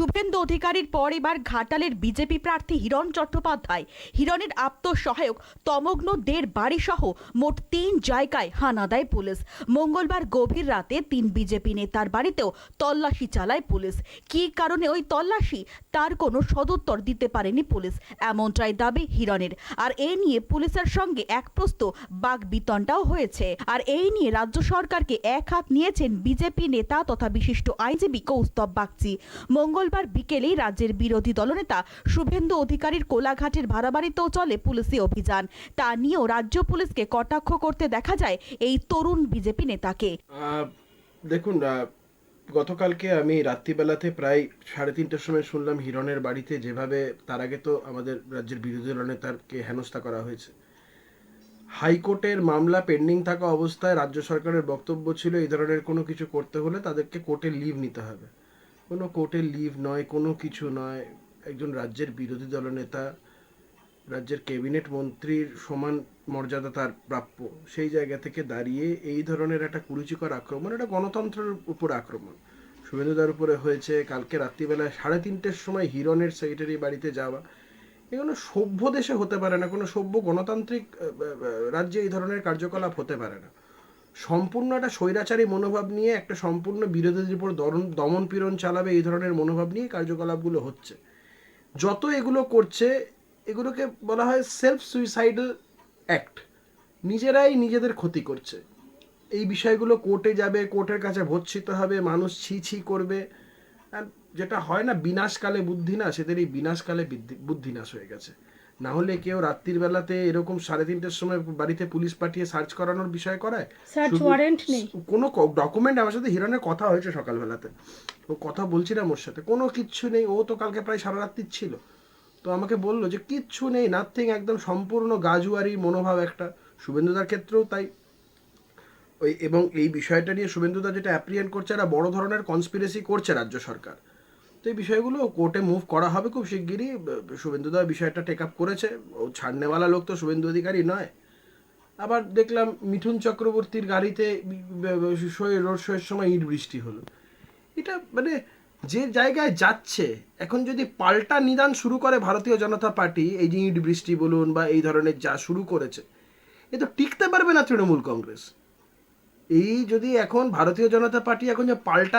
শুভেন্দু অধিকারীর পর এবার ঘাটালের বিজেপি প্রার্থী হিরণ চট্টোপাধ্যায়। হিরণের আত্মসহায়ক তমগ্ন দের বাড়িসহ মোট তিন জায়গায় হানা দেয় পুলিশ। মঙ্গলবার গভীর রাতে তিন বিজেপি নেতার বাড়িতেও তল্লাশি চালায় পুলিশ। কী কারণে ওই তল্লাশি? তার কোনো সদুত্তর দিতে পারেনি পুলিশ। এমনটাই দাবি হিরণের। আর এ নিয়ে পুলিশের সঙ্গে এক প্রস্ত বাক বিতণ্ডাও হয়েছে। আর এই নিয়ে রাজ্য সরকারকে এক হাত নিয়েছেন বিজেপি নেতা তথা বিশিষ্ট আইনজীবী কৌস্তব বাগচি। মঙ্গলবার বিকেলেই রাজ্যের বিরোধী দলনেতা শুভেন্দু অধিকারীর কোলাঘাটের ভাড়াবাড়িতেও চলে পুলিশি অভিযান। তা নিয়েও রাজ্য পুলিশকে কটাক্ষ করতে দেখা যায় এই তরুণ বিজেপি নেতাকে। দেখুন গতকালকে আমি রাত্রিবেলাতে প্রায় সাড়ে তিনটের সময় শুনলাম হিরণের বাড়িতে যেভাবে তার আগে তো আমাদের রাজ্যের বিরোধী দলনেতাকে হেনস্থা করা হয়েছে। হাইকোর্টের মামলা পেন্ডিং থাকা অবস্থায় রাজ্য সরকারের বক্তব্য ছিল, এই ধরনের কোনো কিছু করতে হলে তাদেরকে কোর্টে লিভ নিতে হবে। কোনো কোর্টের লিভ নয়, কোনো কিছু নয়, একজন রাজ্যের বিরোধী দলনেতা, রাজ্যের ক্যাবিনেট মন্ত্রীর সমান মর্যাদা তার প্রাপ্য। সেই জায়গা থেকে দাঁড়িয়ে এই ধরনের একটা কুরুচিকর আক্রমণ, এটা গণতন্ত্রের উপর আক্রমণ। শুভেন্দুদার উপরে হয়েছে, কালকে রাত্রিবেলায় সাড়ে তিনটের সময় হিরণের সেক্রেটারি বাড়িতে যাওয়া। এগুলো সভ্য দেশে হতে পারে না, কোনো সভ্য গণতান্ত্রিক রাজ্যে এই ধরনের কার্যকলাপ হতে পারে না। সম্পূর্ণ একটা স্বৈরাচারী মনোভাব নিয়ে একটা সম্পূর্ণ বিরোধীদের উপর দমন পীড়ন চালাবে এই ধরনের মনোভাব নিয়ে কার্যকলাপগুলো হচ্ছে। যত এগুলো করছে, এগুলোকে বলা হয় সেলফ সুইসাইডাল অ্যাক্ট নিজেরাই নিজেদের ক্ষতি করছে। এই বিষয়গুলো কোর্টে যাবে, কোর্টের কাছে ভর্ষিত হবে, মানুষ ছি ছি করবে। যেটা হয় না, বিনাশকালে বুদ্ধি না সেদের এই বিনাশকালে বিদ্ধি- বুদ্ধি নাশ হয়ে গেছে। না হলে কেউ রাত্রির বেলাতে এরকম সাড়ে তিনটের সময় বাড়িতে পুলিশ পাঠিয়ে সার্চ করানোর বিষয় করায়? সার্চ ওয়ারেন্ট নেই। কোনো ডকুমেন্ট আমার সাথে হিরণের কথা হয়েছে সকালবেলাতে। ও কথা বলছিলাম ওর সাথে। কোনো কিচ্ছু নেই। ও তো কালকে প্রায় সারা রাত্রি ছিল। তো আমাকে বলল যে কিচ্ছু নেই। নাথিং একদম সম্পূর্ণ গাজুয়ারি মনোভাব একটা। শুভেন্দুদার ক্ষেত্রেও তাই। ওই এবং এই বিষয়টা নিয়ে শুভেন্দুদা যেটা অ্যাপ্রিয়েন্ট করছে একটা বড় ধরনের কনস্পিরেসি করছে রাজ্য সরকার। তো এই বিষয়গুলো কোর্টে মুভ করা হবে খুব শিগগিরই। শুভেন্দুদা বিষয়টা টেক আপ করেছে। ও ছাড়নেওয়ালা লোক তো শুভেন্দু অধিকারী নয়। আবার দেখলাম মিঠুন চক্রবর্তীর গাড়িতে রোড শোয়ের সময় ইট বৃষ্টি হলো। এটা মানে যে জায়গায় যাচ্ছে, এখন যদি পাল্টা নিদান শুরু করে ভারতীয় জনতা পার্টি, এই যে ইট বৃষ্টি বলুন বা এই ধরনের যা শুরু করেছে, এ তো টিকতে পারবে না তৃণমূল কংগ্রেস। এই যদি এখন ভারতীয় জনতা পার্টি এখন যে পাল্টা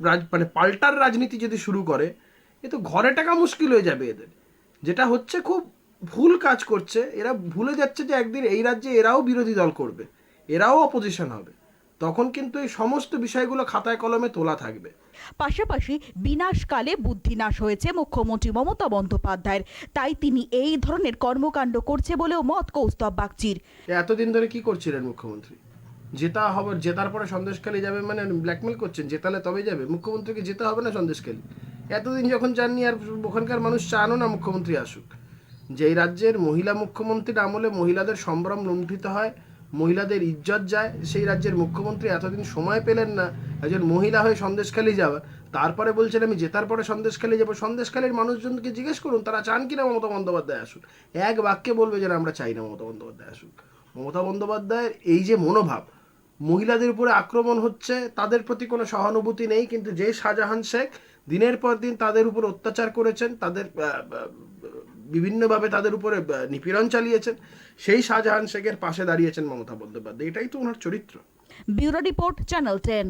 রাজ মানে পাল্টার রাজনীতি যদি শুরু করে এ তো ঘরে টাকা মুশকিল হয়ে যাবে এদের। যেটা হচ্ছে খুব ভুল কাজ করছে। এরা ভুলে যাচ্ছে যে একদিন এই রাজ্যে এরাও বিরোধী দল করবে এরাও অপোজিশন হবে। তখন কিন্তু এই সমস্ত বিষয়গুলো খাতায় কলমে তোলা থাকবে। পাশাপাশি বিনাশকালে বুদ্ধিনাশ হয়েছে মুখ্যমন্ত্রী মমতা বন্দ্যোপাধ্যায়ের। তাই তিনি এই ধরনের কর্মকাণ্ড করছে বলেও মত কৌস্তব বাগচির। এতদিন ধরে কি করছিলেন মুখ্যমন্ত্রী? জেতা হবে জেতার পরে সন্দেশখালি যাবে মানে ব্ল্যাকমেল করছেন জেতালে তবে যাবে। মুখ্যমন্ত্রীকে যেতে হবে না সন্দেশখালি এতদিন যখন চাননি আর ওখানকার মানুষ চানও না মুখ্যমন্ত্রী আসুক। যেই রাজ্যের মহিলা মুখ্যমন্ত্রীর আমলে মহিলাদের সম্ভ্রম লুণ্ঠিত হয় মহিলাদের ইজ্জত যায় সেই রাজ্যের মুখ্যমন্ত্রী এতদিন সময় পেলেন না একজন মহিলা হয়ে সন্দেশখালি যাওয়া। তারপরে বলছেন আমি জেতার পরে সন্দেশখালি যাব। সন্দেশখালীর মানুষজনকে জিজ্ঞেস করুন তারা চান কিনা মমতা বন্দ্যোপাধ্যায় আসুক। এক বাক্যে বলবে যে না, আমরা চাই না মমতা বন্দ্যোপাধ্যায় আসুক। মমতা বন্দ্যোপাধ্যায়ের এই যে মনোভাব মহিলাদের উপরে আক্রমণ হচ্ছে, তাদের প্রতি কোনো সহানুভূতি নেই, কিন্তু যে শাহজাহান শেখ দিনের পর দিন তাদের উপর অত্যাচার করেছেন, তাদের বিভিন্নভাবে তাদের উপরে নিপীড়ন চালিয়েছেন, সেই শাহজাহান শেখের পাশে দাঁড়িয়েছেন মমতা বন্দ্যোপাধ্যায়। এটাই তো ওনার চরিত্র। Bureau report, channel ten.